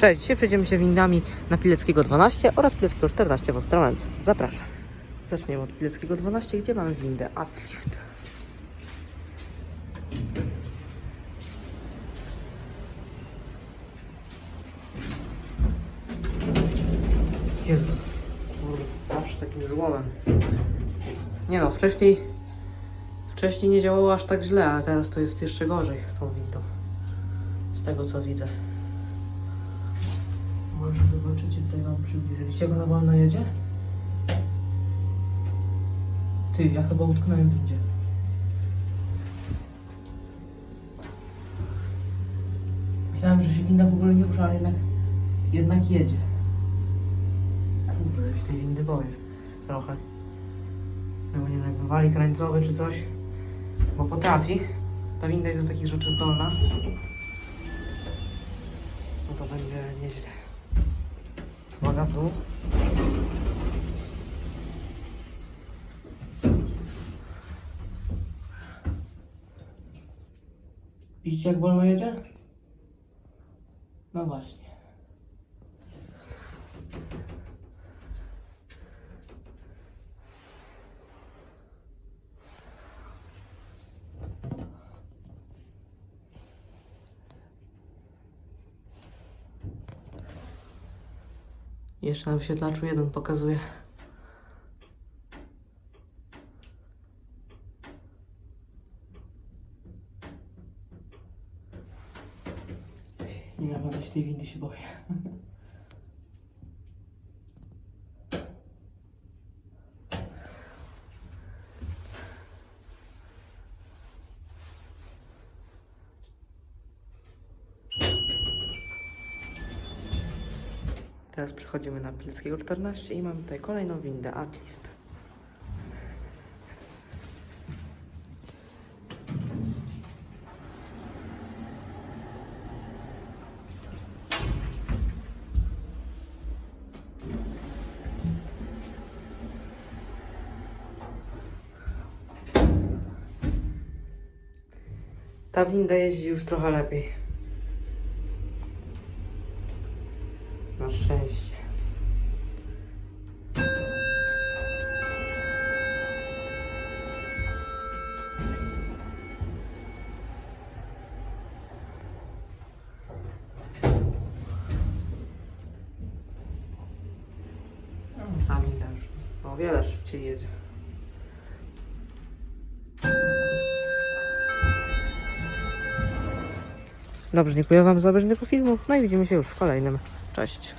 Cześć, dzisiaj przejdziemy się windami na Pileckiego 12 oraz Pileckiego 14 w Ostrowęce. Zapraszam. Zaczniemy od Pileckiego 12, gdzie mamy windę Uplift. Jezus, zawsze takim złomem. Nie no, wcześniej wcześniej nie działało aż tak źle, a teraz to jest jeszcze gorzej z tą windą. Z tego co widzę. Może zobaczycie, tutaj wam przybliżę. Widzicie jak ona wolno jedzie? Ty, ja chyba utknąłem w windzie. Myślałem, że się winda w ogóle nie rusza, ale jednak, jednak jedzie. Kurde, ja się tej windy boję. Trochę. No bo nie wiem, wywali krańcowy czy coś. Bo potrafi. Ta winda jest do takich rzeczy zdolna. No to będzie nieźle. W dół. Widzicie jak wolno jedzie? No właśnie. Jeszcze na wyświetlaczu jeden pokazuje. Nie, ja się tej windy się boję. Teraz przechodzimy na Pileckiego 14 i mamy tutaj kolejną windę Uplift. Ta winda jeździ już trochę lepiej. Na szczęście. Ta winda już o wiele szybciej jedzie. Dobrze, dziękuję Wam za obejrzenie tego filmu. No i widzimy się już w kolejnym. Cześć.